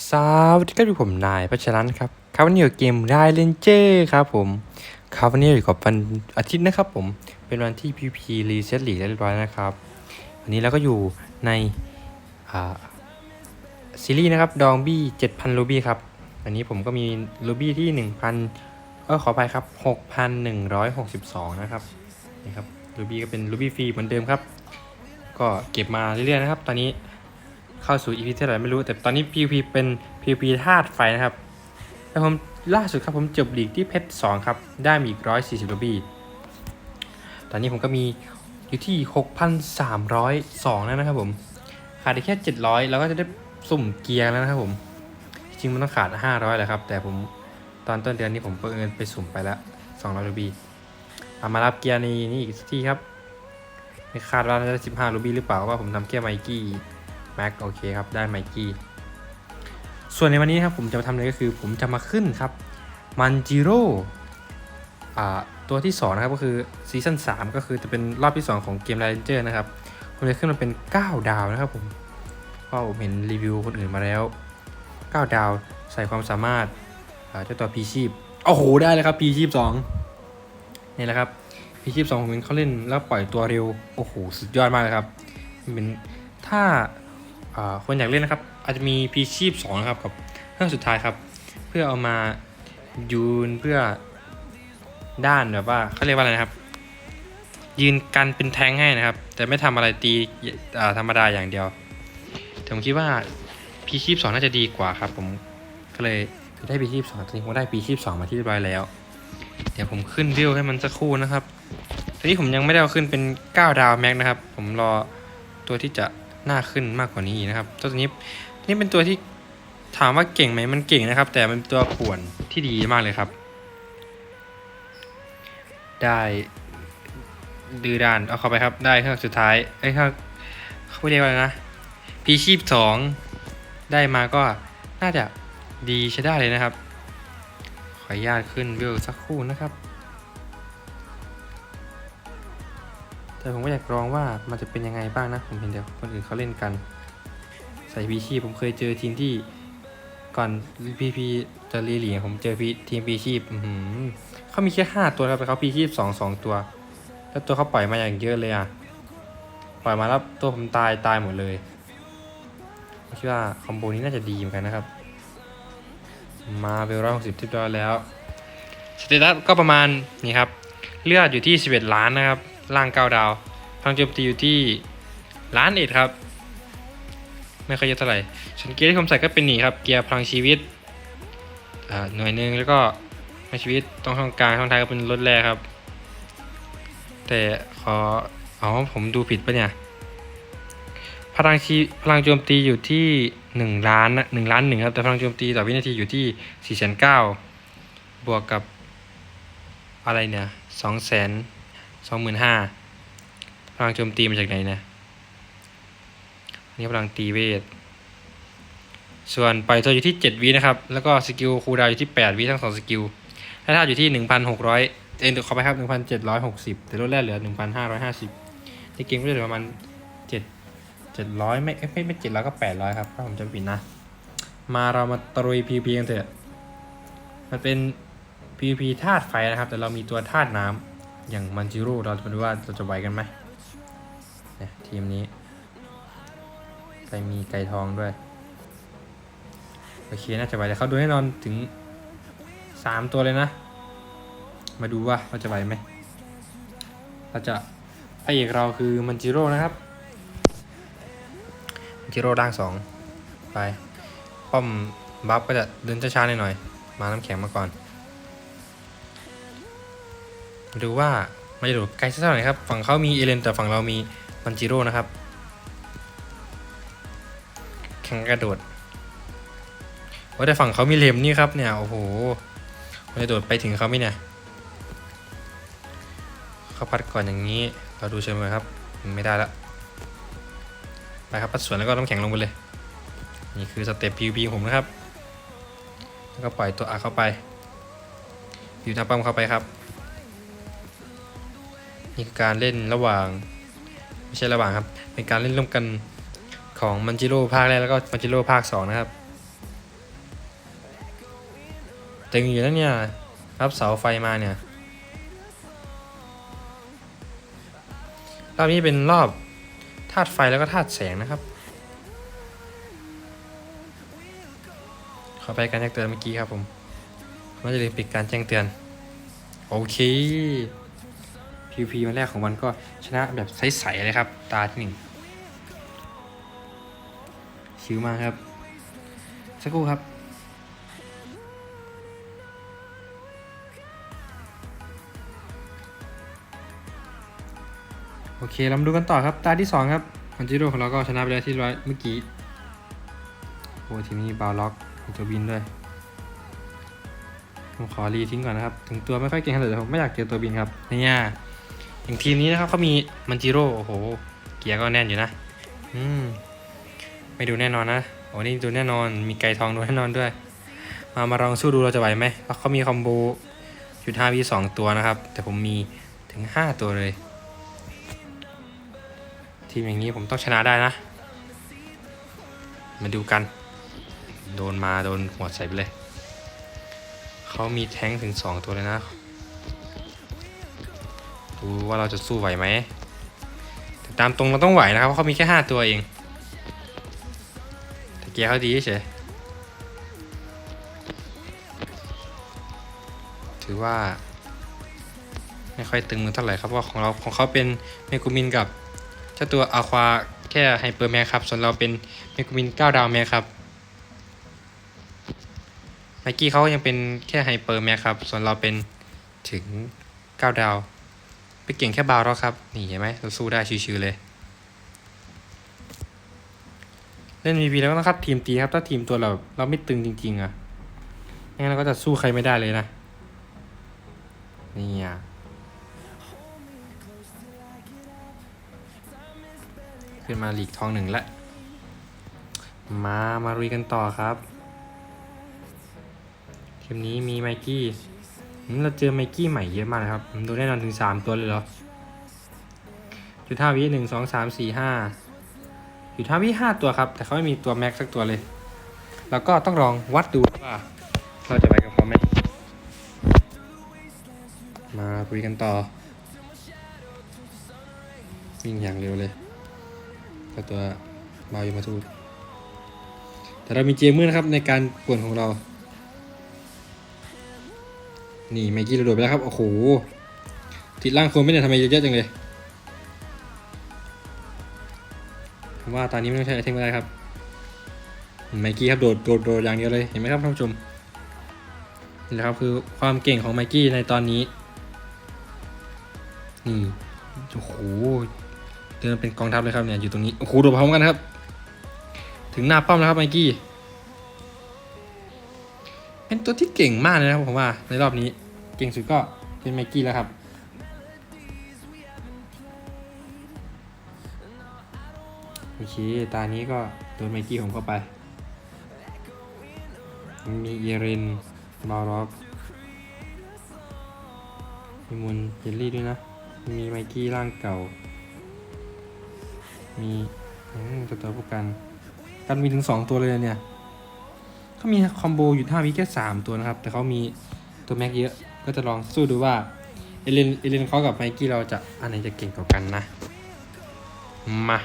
สวัสดีครับอยู่ผมนายพัชรันครับครับวันนี้อยู่เกมได้เลนเจอร์ครับผมครับวันนี้อยู่กับวันอาทิตย์นะครับผมเป็นวันที่พีพีรีเซ็ตหลีเรียบร้อยนะครับวันนี้เราก็อยู่ในซีรีส์นะครับดองบี้7,000รูบี้ครับอันนี้ผมก็มีรูบี้ที่1,000เออขอไปครับ6,162นะครับนี่ครับรูบี้ก็เป็นรูบี้ฟรีเหมือนเดิมครับ ก็เก็บมาเรื่อยๆนะครับ ตอนนี้ เข้าสู่ EP เท่าไหร่ไม่รู้ แต่ตอนนี้ PVP เป็น PVP ธาตุไฟนะครับ แล้วผมล่าสุดครับผมจบลีกที่เพชร2ครับ ได้มีอีก140ลูบี้ ตอนนี้ผมก็มีอยู่ที่ 6,302แล้วนะครับผม ขาดแค่ 700 แล้วก็จะได้สุ่มเกียร์แล้วนะครับผม จริงๆมันต้องขาด 500แหละครับ แต่ผมตอนต้นเดือนนี้ผมเปิดเงินไปสุ่มไปแล้ว200ลูบี้เอามารับเกียร์ในนี่อีกที่ครับไม่คาดว่าจะได้15ลูบี้หรือเปล่าว่าผมทำแค่ไมกี้ แม็กโอเคครับ ได้ไมกี้ ส่วนในวันนี้ครับผมจะมาทำอะไรก็คือ ผมจะมาขึ้นครับมันจิโร่ตัวที่2นะครับก็คือซีซั่น3ก็คือจะเป็นรอบที่ 2 ของเกมไลเจอร์นะครับผมจะขึ้นมาเป็น 9 ดาวนะครับผมเพราะผมเห็นรีวิวคนอื่นมาแล้ว 9 ดาวใส่ความสามารถเจ้าตัวพีชีพโอ้โหได้เลยครับพีชีพ2นี่แหละครับพีชีพ2ผมเห็นเขาเล่นแล้วปล่อยตัวเร็ว โอ้โห สุดยอดมากเลยครับมันเป็นถ้า คนอยากเล่นนะครับ อาจจะมีพีชีพ2นะครับกับเครื่องสุดท้ายครับ เพื่อเอามายืนเพื่อด้านแบบว่าเขาเรียกว่าอะไรนะครับ ยืนกันเป็นแทงให้นะครับ แต่ไม่ทำอะไรตีธรรมดาอย่างเดียวผมคิดว่าพีชีพ2น่าจะดีกว่าครับ ผมก็เลยได้พีชีพ2ตอนนี้ผมได้พีชีพ2มาที่เรียบร้อยแล้ว เดี๋ยวผมขึ้นวิวให้มันสักครู่นะครับตอนนี้ผมยังไม่ได้เอาขึ้นเป็น 9 ดาวแม็กนะครับ ผมรอตัวที่จะ น่าขึ้นมากกว่านี้นะครับ ตัวนี้นี่เป็นตัวที่ถามว่าเก่งไหมมันเก่งนะครับ แต่มันเป็นตัวป่วนที่ดีมากเลยครับ ได้ดื้อด้านเอาเข้าไปครับได้เครื่องสุดท้ายไอ้เครื่องเขาเรียกว่าอะไรนะพีชีพสองได้มาก็น่าจะดีใช้ได้เลยนะครับ ขออนุญาตขึ้นวิวสักครู่นะครับ แต่ผมก็อยากลองว่ามันจะเป็นยังไงบ้างนะ ผมเห็นเดี๋ยวคนอื่นเขาเล่นกัน ใส่พีชีพผมเคยเจอทีมที่ก่อนพีพีจะรีเหลียผมเจอพีทีมพีชีพเขามีแค่ห้าตัวครับแต่เขาพีชีพสองสองตัว แล้วตัวเขาปล่อยมาอย่างเยอะเลยอะปล่อยมาแล้วตัวผมตายตายหมดเลยคิดว่าคอมโบนี้น่าจะดีเหมือนกันนะครับ มาเวลร้อยหกสิบทิปดอลแล้วสเตตัสก็ประมาณนี้ครับ เลือดอยู่ที่11ล้านนะครับ ล่าง 9 ดาว พลังโจมตีอยู่ที่ล้านเอ็ดครับ ไม่ค่อยเยอะเท่าไหร่ส่วนเกียร์ที่ผมใส่ก็เป็นหนีครับ เกียร์พลังชีวิตหน่วยหนึ่งแล้วก็พลังชีวิตตรงช่องกลางช่องท้ายก็เป็นรถแรกครับ แต่ขออ๋อผมดูผิดปะเนี่ย พลังชีพลังโจมตีอยู่ที่หนึ่งล้านนะหนึ่งล้านหนึ่งครับแต่พลังโจมตีต่อวินาทีอยู่ที่สี่แสนเก้าบวกกับอะไรเนี่ยสองแสน องหมื่นห้าพลังโจมตีมาจากไหนนะนนี้พลังตีเวท ส่วนปล่อยตัวอยู่ที่ 7วินะครับ แล้วก็สกิลคูดาวอยู่ที่ 8วิทั้งสองสกิลถ้าถ้าอยู่ที่ 1,600 เอ็นขอไปครับ 1,760 แต่ลดแรกเหลือ 1,550ในเกมก็เหลือประมาณ7 700 ไม่ไม่ไม่700 ก็ 800 ครับถ้าผมจำผิดนะ มาเรามาตรุย PVP กันเถอะ มันเป็น PVP ธาตุไฟนะครับ แต่เรามีตัวธาตุน้ำ อย่างมันจิโร่เราจะดูว่าเราจะไหวกันไหมเนี่ยทีมนี้ใครมีไก่ทองด้วย โอเค น่าจะไหวแต่เขาดูแน่นอนถึงสามตัวเลยนะ มาดูว่าเราจะไหวไหมเราจะพระเอกเราคือมันจิโร่นะครับมันจิโร่ร่างสองไป ป้อมบัฟก็จะเดินช้าๆหน่อยๆมาน้ำแข็งมาก่อน มาดูว่ามันจะดูไกลสักเท่าไหร่ครับ ฝั่งเขามีเอเลนแต่ฝั่งเรามีมันจิโร่นะครับ แข่งกระโดดว่าแต่ฝั่งเขามีเลมนี่ครับเนี่ยโอ้โหมันจะโดดไปถึงเขาไหมเนี่ยเขาพัดก่อนอย่างนี้ เราดูเชิญเลยครับ ไม่ได้ละไปครับพัดสวนแล้วก็น้ำแข็งลงไปเลย นี่คือสเต็ป PVP ของผมนะครับ แล้วก็ปล่อยตัวอาเข้าไป อยู่หน้าปั๊มเข้าไปครับ นี่คือการเล่นระหว่าง ไม่ใช่ระหว่างครับ เป็นการเล่นร่วมกันของมันจิโร่ภาคแรกแล้วก็มันจิโร่ภาคสองนะครับตึงอยู่แล้วเนี่ยรับเสาไฟมาเนี่ยรอบนี้เป็นรอบธาตุไฟแล้วก็ธาตุแสงนะครับ ขอไปการแจ้งเตือนเมื่อกี้ครับผมไม่จะลืมปิดการแจ้งเตือน โอเค PVP วันแรกของวันก็ชนะแบบใสๆเลยครับ ตาที่หนึ่งชิวมากครับ สักครู่ครับโอเค เรามาดูกันต่อครับ ตาที่ 2 ครับคันจิโร่ของเราก็ชนะไปแล้วที่ร้อยเมื่อกี้ โอ้ทีนี้บาล็อกมีตัวบินด้วย ผมขอรีทิ้งก่อนนะครับ ถึงตัวไม่ค่อยเก่งเท่าไหร่แต่ผมไม่อยากเจอตัวบินครับ เนี่ย อย่างทีมนี้นะครับเขามีมันจิโร่โอ้โห เกียร์ก็แน่นอยู่นะ อืม ไม่ดูแน่นอนนะโอ้นี่ดูแน่นอน มีไก่ทองดูแน่นอนด้วย มามาลองสู้ดูเราจะไหวไหมเพราะเขามีคอมโบจุดห้าวีสองตัวนะครับ แต่ผมมีถึงห้าตัวเลย ทีมอย่างนี้ผมต้องชนะได้นะ มาดูกัน โดนมาโดนหัวใส่ไปเลย เขามีแท้งถึงสองตัวเลยนะ ดูว่าเราจะสู้ไหวไหมแต่ตามตรงเราต้องไหวนะครับ เพราะเขามีแค่ห้าตัวเองต่เกียร์เขาดีเฉยถือว่า ไม่ค่อยตึงมือเท่าไหร่ครับเพราะว่าของเราของเขาเป็นเมกูมินกับเจ้าตัวอาควาแค่ไฮเปอร์แมครับ ส่วนเราเป็นเมกูมิน9ดาวแมครับไมกี้เขายังเป็นแค่ไฮเปอร์แมครับ ส่วนเราเป็นถึง 9 ดาว ไปเก่งแค่บาวแล้วครับ นี่เห็นไหมเราสู้ได้ชิวๆเลย เล่น VP แล้วก็ต้องคัดทีมตีครับ ถ้าทีมตัวเราเราไม่ตึงจริง ๆอะงั้นเราก็จะสู้ใครไม่ได้เลยนะ นี่อะขึ้นมาหลีกทองหนึ่งล้วมามารุยกันต่อครับทีมนี้มีไมกี้ เราเจอไมกี้ใหม่เยอะมากนะครับดูแน่นอนถึงสามตัวเลยเหรอ จุดห้าวิหนึ่งสองสามสี่ห้าจุดห้าวิห้าตัวครับ แต่เขาไม่มีตัวแม็กสักตัวเลย แล้วก็ต้องลองวัดดูว่า เราจะไปกับเขาไหม มาคุยกันต่อ วิ่งอย่างเร็วเลยกับตัวบาวยมาทูแต่เรามีเจมือนะครับในการป่วนของเรา นี่ไมกี้เราโดดไปแล้วครับ โอ้โห ติดร่างคนไม่เนี่ยทำไมเยอะแยะจังเลยผมว่าตอนนี้ไม่ต้องใช้ไอเทมก็ได้ครับไมกี้ครับโดดโดดโดดอย่างเดียวเลย เห็นไหมครับท่านผู้ชมนี่แหละครับคือความเก่งของไมกี้ในตอนนี้ นี่ โอ้โห เดินเป็นกองทัพเลยครับเนี่ยอยู่ตรงนี้ โอ้โหโดดพร้อมกันครับ ถึงหน้าป้อมแล้วครับไมกี้ เป็นตัวที่เก่งมากเลยนะครับผมว่าในรอบนี้เก่งสุดก็เป็นไมกี้แล้วครับโอเคตานี้ก็โดนไมกี้ผมเข้าไป มีเยเรนบาร็อกมีมูลเยลลี่ด้วยนะ มีไมกี้ร่างเก่า มีมตัวตัวพวกกัน กันมีถึงสองตัวเลยเนี่ย เขามีคอมโบอยู่ท่าวิแค่สามตัวนะครับ แต่เขามีตัวแม็กเยอะ ก็จะลองสู้ดูว่าเอเลนเอเลนเขากับไมกี้เราจะอันไหนจะเก่งกว่ากันนะ มา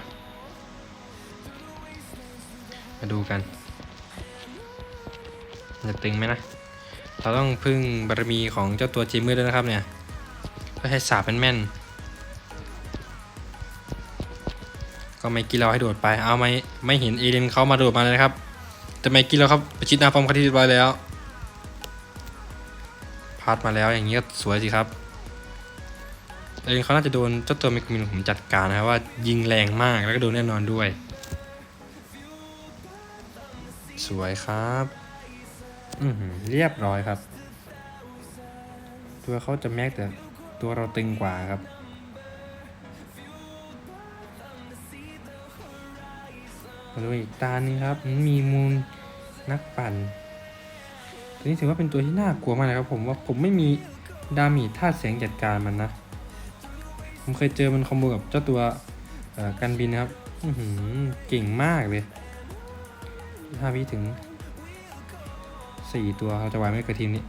มาดูกัน จะตึงไหมนะ เราต้องพึ่งบารมีของเจ้าตัวเจมือด้วยนะครับเนี่ย ก็ให้สาบเป็นแม่นๆก็ไม่กี่เราให้โดดไป เอาไม่ไม่เห็นเอเลนเขามาโดดมาเลยครับ แต่ไม่กี่เราครับประชิดหน้าป้อมคาที่เรียบร้อยแล้วพาดมาแล้วอย่างนี้ก็สวยสิครับเอเลนเขาน่าจะโดนเจ้าตัวเมกมินผมจัดการนะครับว่ายิงแรงมากแล้วก็โดนแน่นอนด้วย สวยครับอือหือเรียบร้อยครับ ตัวเขาจะแม็กแต่ตัวเราตึงกว่าครับ มาดูอีกตาหนึงครับ มีมูลนักปั่น ตัวนี้ถือว่าเป็นตัวที่น่ากลัวมากนะครับผมว่าผมไม่มีดามีท่าตุแสงจัดการมันนะ ผมเคยเจอมันคอมโบกับเจ้าตัวกันบินนะครับอืเก่งมากเลยห้าวิถึงสี่ตัวเราจะไหวไหมกับทีมนี้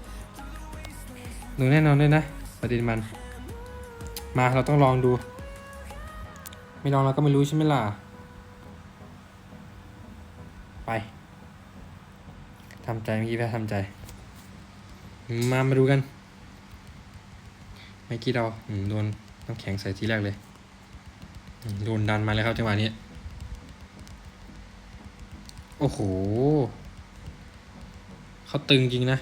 หนูแน่นอนด้วยนะประเด็นมัน มาเราต้องลองดู ไม่ลองเราก็ไม่รู้ใช่ไหมล่ะ ไปทำใจเมื่อกี้แพ้ทำใจ มามาดูกันไม่อกี้เราโดนน้ำแข็งใส่ทีแรกเลยโดนดันมาเลยครับจังหวะนี้ โอ้โหเขาตึงจริงนะ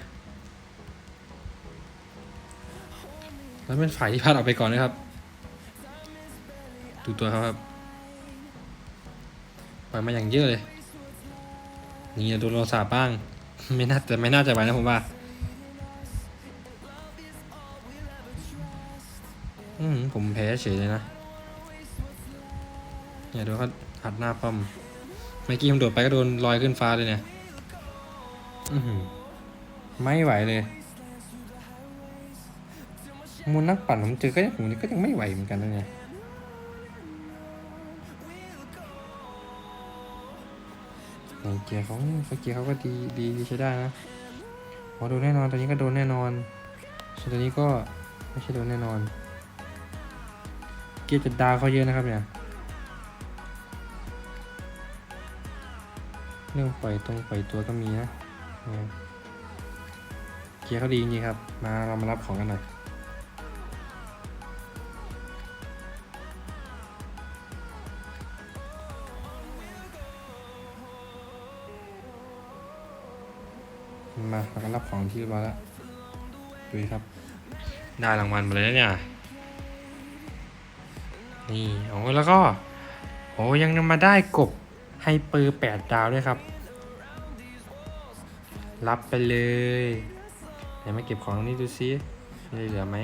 แล้วเป็นฝ่ายที่พลาดออกไปก่อนนะครับ ดูตัวเขาครับ ไปมาอย่างเยอะเลย นี่โดนโรซาบ้าง ไม่น่าแต่ไม่น่าจะไหวนะผมว่าอืมผมแพ้เฉยเลยนะเนี่ยดนเขาอัดหน้าป้อมเมื่อกี้ผมโดดไปก็โดนลอยขึ้นฟ้าเลยเนี่ยอือหือไม่ไหวเลยมูลนักปั่นผมเจอก็ยังผมก็ยังไม่ไหวเหมือนกันนะเนี่ย ในเกียร์ของสเกียร์เขาก็ดีดีใช้ได้นะพอโดนแน่นอนตอนนี้ก็โดนแน่นอนส่วนตัวนี้ก็ไม่ใช่โดนแน่นอน เกียร์จะดาวเขาเยอะนะครับเนี่ยเรื่องปล่อยตรงปล่อยตัวก็มีนะเกียร์เขาดีจริงครับ มาเรามารับของกันหน่อย มาเราก็รับของที่เรียบร้อยแล้วดูดิครับ ได้รางวัลมาเลยนะเนี่ย นี่โอ้แล้วก็โอ้ยังมาได้กบไฮเปอร์แปดดาวด้วยครับ รับไปเลยเดี๋ยวมาเก็บของตรงนี้ดูซิมีเหลือไหม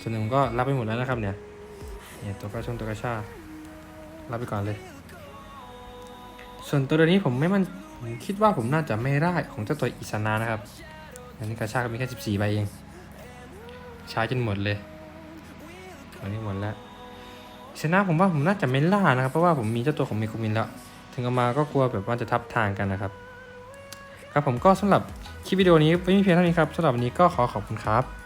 ส่วนหนึ่งก็รับไปหมดแล้วนะครับเนี่ยเนี่ยตัวกระชงตัวกระชารับไปก่อนเลย ส่วนตัวนี้ผมไม่มัน ผมคิดว่าผมน่าจะไม่ได้ของเจ้าตัวอิสนานะครับ อันนี้กระชากมีแค่14ใบเอง ใช้จนหมดเลยอันนี้หมดแล้วชนะผมว่าผมน่าจะไม่ล่านะครับ เพราะว่าผมมีเจ้าตัวของเมคุมินแล้ว ถึงเอามาก็กลัวแบบว่าจะทับทางกันนะครับ ครับผมก็สำหรับคลิปวิดีโอนี้ไม่มีเพียงเท่านี้ครับสำหรับวันนี้ก็ขอขอบคุณครับ